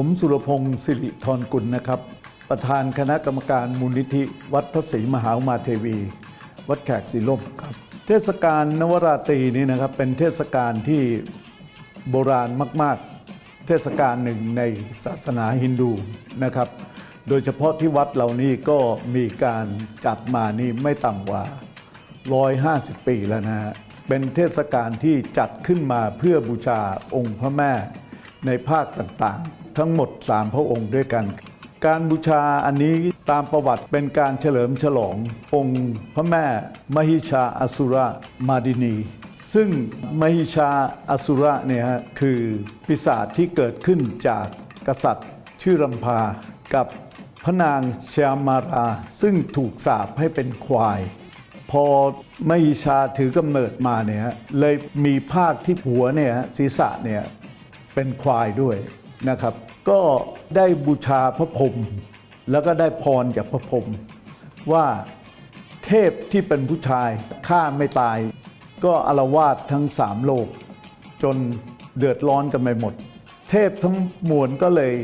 ผมสุรพงศ์สิริธรกุลนะครับ ประธานคณะกรรมการมูลนิธิ วัดพระศรีมหาอุมาเทวี วัดแขกศรีลมครับ เทศกาลนวราตรีนี้นะครับเป็นเทศกาลที่โบราณมาก ๆ เทศกาลหนึ่งในศาสนาฮินดูนะครับ โดยเฉพาะที่วัดเหล่านี้ก็มีการจัดมานี่ไม่ต่ำกว่า 150 ปีแล้วนะฮะเป็นเทศกาลที่จัดขึ้นมาเพื่อบูชาองค์พระแม่ในภาคต่างๆ ทั้งหมด 3 พระองค์ด้วยกัน การบูชาอันนี้ตามประวัติเป็นการเฉลิมฉลององค์ พระแม่มหิชาอสุรมาดินี ซึ่งมหิชาอสุระเนี่ยฮะคือปีศาจที่เกิดขึ้นจากกษัตริย์ ชื่อรำพากับพระนางชามารา ซึ่งถูกสาปให้เป็นควาย พอมหิชาถือกำเนิดมาเนี่ยเลยมีภาคที่หัวเนี่ยศีรษะเนี่ยเป็นควายด้วย นะครับ ก็ได้บูชาพระพรหมแล้วก็ได้พรจากพระพรหมว่าเทพที่เป็นผู้ชายฆ่าไม่ตาย ก็อารวาสทั้งสามโลก จนเดือดร้อนกันไปหมด เทพทั้งมวลก็เลย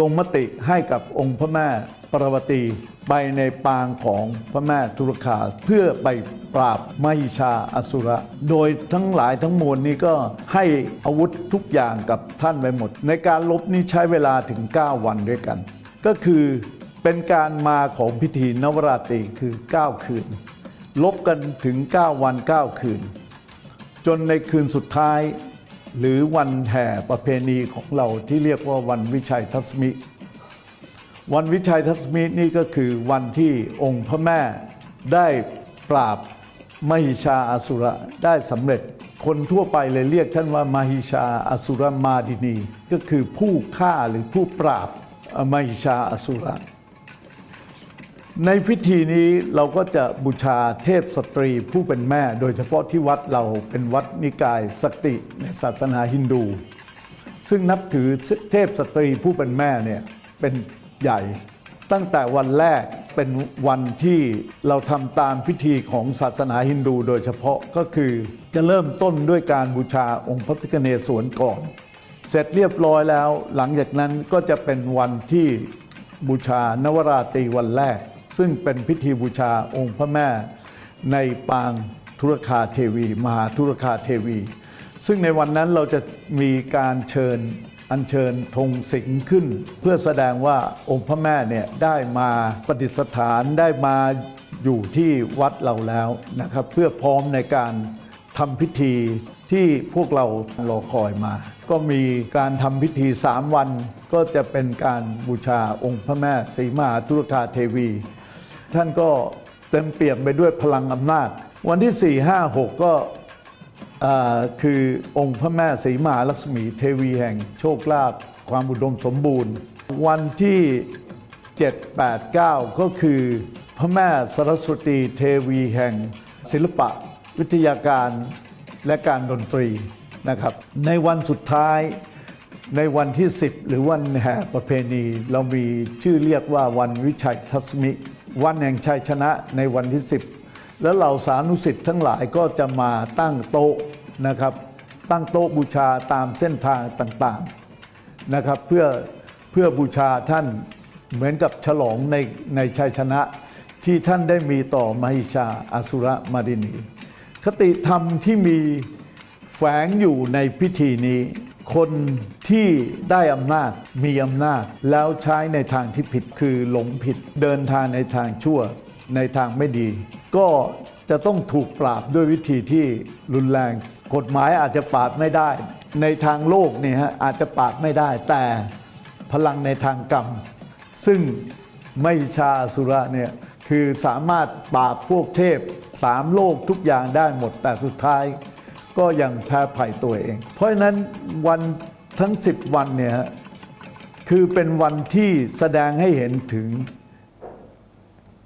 ลงมติให้กับองค์พระแม่ ปรวตีไปในปางของพระแม่ทุรคาเพื่อไปปราบมหิชาอสุระ โดยทั้งหลายทั้งมวลนี้ก็ให้อาวุธทุกอย่างกับท่านไปหมด ในการลบนี้ใช้เวลาถึง 9 วันด้วยกัน ก็คือเป็นการมาของพิธีนวราตรีคือ 9 คืน ลบกันถึง 9 วัน 9 คืน จนในคืนสุดท้าย หรือวันแห่ประเพณีของเราที่เรียกว่าวันวิชัยทัศมิ วันวิชัยทัศมินี่ก็คือวันที่องค์พระแม่ได้ปราบมหิชาอสุระได้สำเร็จ คนทั่วไปเลยเรียกท่านว่ามหิชาอสุรมาดินี ก็คือผู้ฆ่าหรือผู้ปราบมหิชาอสุระ ในพิธีนี้เราก็จะบูชาเทพสตรีผู้เป็นแม่ โดยเฉพาะที่วัดเราเป็นวัดนิกายสติในศาสนาฮินดู ซึ่งนับถือเทพสตรีผู้เป็นแม่เนี่ยเป็น ใหญ่ ตั้งแต่วันแรกเป็นวันที่เราทำตามพิธีของศาสนาฮินดูโดยเฉพาะก็คือจะเริ่มต้นด้วยการบูชาองค์พระพิฆเนศวรก่อน เสร็จเรียบร้อยแล้ว หลังจากนั้นก็จะเป็นวันที่บูชานวราตรีวันแรก ซึ่งเป็นพิธีบูชาองค์พระแม่ในปางธุรคาเทวี มหาธุรคาเทวี ซึ่งในวันนั้นเราจะมีการเชิญ อัญเชิญธงสิงห์ขึ้น เพื่อแสดงว่าองค์พระแม่เนี่ยได้มาประดิษฐานได้มาอยู่ที่วัดเราแล้วนะครับ เพื่อพร้อมในการทำพิธีที่พวกเรารอคอยมา ก็มีการทำพิธีสามวัน ก็จะเป็นการบูชาองค์พระแม่ศรีมหาธุรคาเทวี ท่านก็เต็มเปี่ยมไปด้วยพลังอำนาจ วันที่ 4 5 6 ก็อ่า คือองค์พระแม่ศรีมหาลักษมีเทวีแห่งโชคลาภความอุดมสมบูรณ์ วันที่ 7 8 9 ก็คือพระแม่สรสวตีเทวีแห่งศิลปะ วิทยาการและการดนตรีนะครับ ในวันสุดท้ายในวันที่ 10 หรือวันแห่ประเพณี เรามีชื่อเรียกว่าวันวิชัยทัศมิ วันแห่งชัยชนะในวันที่ 10 แล้วเหล่าสานุสิทธิ์ทั้งหลายก็จะมาตั้งโต๊ะ นะครับ ตั้งโต๊ะบูชาตามเส้นทางต่างๆนะครับเพื่อเพื่อบูชาท่านเหมือนกับฉลองในในชัยชนะที่ท่านได้มีต่อมหิชาอสุรมาดินี คติธรรมที่มีแฝงอยู่ในพิธีนี้ คนที่ได้อำนาจมีอำนาจแล้วใช้ในทางที่ผิดคือหลงผิดเดินทางในทางชั่วในทางไม่ดี ก็จะต้องถูกปราบด้วยวิธีที่รุนแรง กฎหมายอาจจะปราบไม่ได้ ในทางโลกนี่ฮะอาจจะปราบไม่ได้ แต่พลังในทางกรรม ซึ่งไม่ชาสุระเนี่ยคือสามารถปราบพวกเทพสามโลกทุกอย่างได้หมดแต่สุดท้าย ก็ยังแพ้ภัยตัวเอง เพราะฉะนั้นวันทั้ง 10 วันเนี่ยคือเป็นวันที่แสดงให้เห็นถึง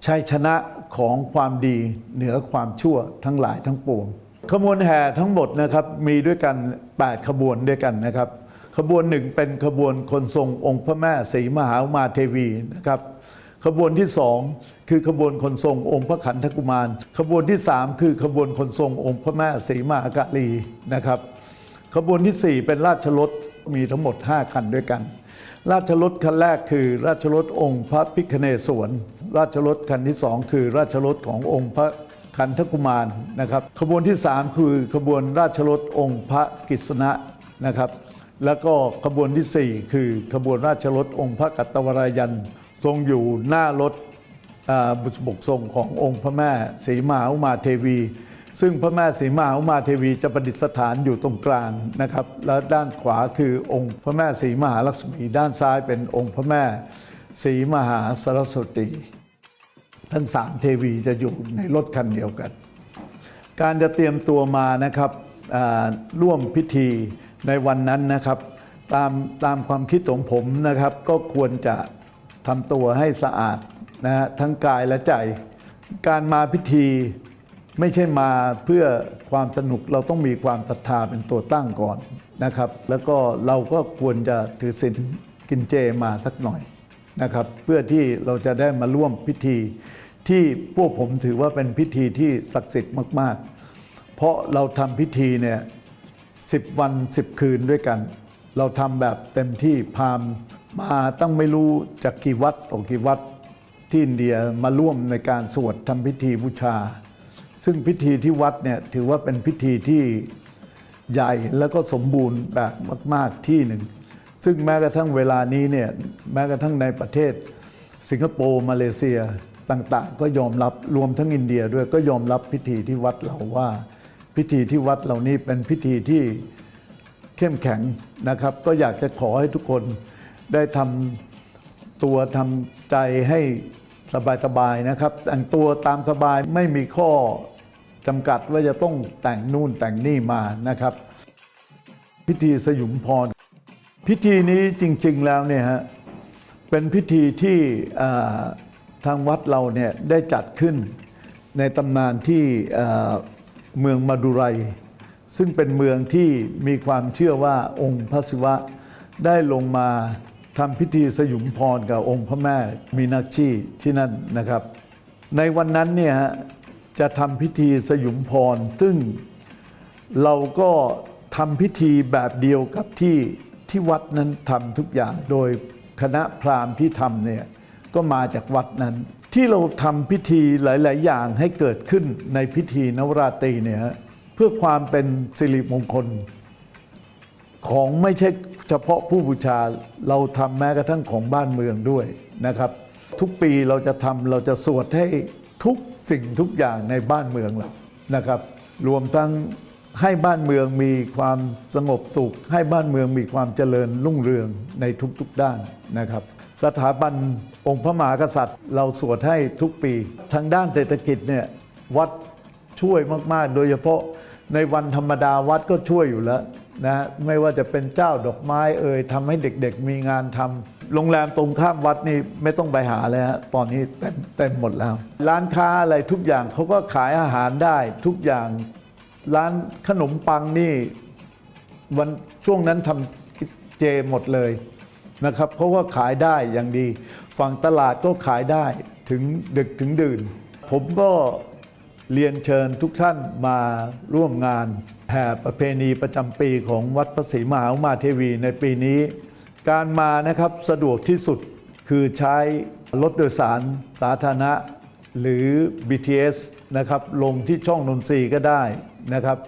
ชัยชนะของความดีเหนือความชั่วทั้งหลายทั้งปวง ขบวนแห่ทั้งหมดนะครับมีด้วยกัน 8 ขบวนด้วยกันนะครับ ขบวนหนึ่งเป็นขบวนคนทรงองค์พระแม่ศรีมหาอุมาเทวีนะครับขบวนที่สองคือขบวนคนทรงองค์พระขันธกุมาร ขบวนที่สามคือขบวนคนทรงองค์พระแม่ศรีมหากาลีนะครับ ขบวนที่สี่เป็นราชรถมีทั้งหมด 5 คันด้วยกัน ราชรถคันแรกคือราชรถองค์พระพิคเนศวร ราชรถคันที่สองคือราชรถขององค์พระ คันธกุมารนะครับขบวนที่สามคือขบวนราชรถองค์พระกิษณะนะครับ แล้วก็ขบวนที่สี่คือขบวนราชรถองค์พระกัตตวรายันทรงอยู่หน้ารถบุษบกทรงขององค์พระแม่ศรีมหาอุมาเทวี ซึ่งพระแม่ศรีมหาอุมาเทวีจะประดิษฐานอยู่ตรงกลางนะครับ และด้านขวาคือองค์พระแม่ศรีมหาลักษมี ด้านซ้ายเป็นองค์พระแม่ศรีมหาสรสวตี ทั้งสามเทวีจะอยู่ในรถคันเดียวกัน การจะเตรียมตัวมานะครับร่วมพิธีในวันนั้นนะครับ ตามตามความคิดของผมนะครับ ก็ควรจะทำตัวให้สะอาดนะฮะทั้งกายและใจ การมาพิธีไม่ใช่มาเพื่อความสนุกเราต้องมีความศรัทธาเป็นตัวตั้งก่อนนะครับ แล้วก็เราก็ควรจะถือศีลกินเจมาสักหน่อยนะครับ เพื่อที่เราจะได้มาร่วมพิธี ที่พวกผมถือว่าเป็นพิธีที่ศักดิ์สิทธิ์มาก ๆ เพราะเราทำพิธีเนี่ยสิบวันสิบคืนด้วยกัน เราทำแบบเต็มที่พามมาตั้งไม่รู้จากกี่วัดต่อกี่วัดที่อินเดียมาร่วมในการสวดทำพิธีบูชา ซึ่งพิธีที่วัดเนี่ยถือว่าเป็นพิธีที่ใหญ่แล้วก็สมบูรณ์แบบมาก ๆที่หนึ่ง ซึ่งแม้กระทั่งเวลานี้เนี่ยแม้กระทั่งในประเทศสิงคโปร์มาเลเซีย ต่างๆ ก็ยอมรับรวมทั้งอินเดียด้วยก็ยอมรับพิธีที่วัดเราว่า พิธีที่วัดเหล่านี้เป็นพิธีที่เข้มแข็งนะครับ ก็อยากจะขอให้ทุกคนได้ทำตัวทำใจให้สบายๆนะครับแต่งตัวตามสบายไม่มีข้อจำกัดว่าจะต้องแต่งนู่นแต่งนี่มานะครับ พิธีสยุมพร พิธีนี้จริง ๆแล้วเนี่ยฮะเป็นพิธีที่ ทางวัดเราเนี่ยได้จัดขึ้นในตำนานที่เมืองมาดุไร ซึ่งเป็นเมืองที่มีความเชื่อว่าองค์พระศิวะ ได้ลงมาทำพิธีสยุมพรกับองค์พระแม่มีนาชีที่นั่นนะครับ ในวันนั้นเนี่ยฮะจะทำพิธีสยุมพร ซึ่งเราก็ทำพิธีแบบเดียวกับที่ที่วัดนั้นทำทุกอย่างโดยคณะพราหมณ์ที่ทำเนี่ย ก็มาจากวัดนั้น ที่เราทำพิธีหลาย ๆ อย่างให้เกิดขึ้นในพิธีนวราตรีเนี่ยเพื่อความเป็นสิริมงคล ของไม่ใช่เฉพาะผู้บูชาเราทำแม้กระทั่งของบ้านเมืองด้วยนะครับ ทุกปีเราจะทำเราจะสวดให้ทุกสิ่งทุกอย่างในบ้านเมืองเรานะครับ รวมทั้งให้บ้านเมืองมีความสงบสุข ให้บ้านเมืองมีความเจริญรุ่งเรืองในทุกๆด้านนะครับ สถาบันองค์พระมหากษัตริย์ เราสวดให้ทุกปี ทางด้านเศรษฐกิจเนี่ยวัดช่วยมาก ๆ โดยเฉพาะในวันธรรมดาวัดก็ช่วยอยู่แล้วนะไม่ว่าจะเป็นเจ้าดอกไม้เอ่ยทำให้เด็กๆมีงานทำโรงแรมตรงข้ามวัดนี่ไม่ต้องไปหาเลยฮะตอนนี้เต็มเต็มหมดแล้ว ร้านค้าอะไรทุกอย่างเขาก็ขายอาหารได้ทุกอย่างร้านขนมปังนี่วันช่วงนั้นทำเจหมดเลย นะครับเขาก็ขายได้อย่างดี ฝั่งตลาดก็ขายได้ถึงดึกถึงดื่น ผมก็เรียนเชิญทุกท่านมาร่วมงานแห่ประเพณีประจำปีของวัดพระศรีมหาอุมาเทวีในปีนี้ การมานะครับสะดวกที่สุดคือใช้รถโดยสารสาธารณะหรือ BTS นะครับลงที่ช่องนนทรีก็ได้นะครับ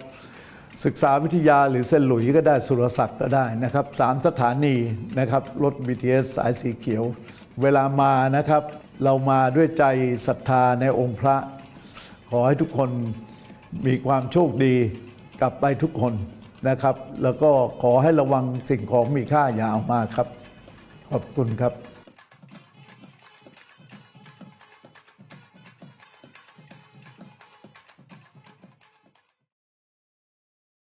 ศึกษาวิทยาหรือเซนหลุยก็ได้สุรศักดิ์ก็ได้นะครับสามสถานีนะครับรถ BTS สายสีเขียว เวลามานะครับ เรามาด้วยใจศรัทธาในองค์พระ ขอให้ทุกคนมีความโชคดีกลับไปทุกคนนะครับ แล้วก็ขอให้ระวังสิ่งของมีค่าอย่าเอามาครับ ขอบคุณครับ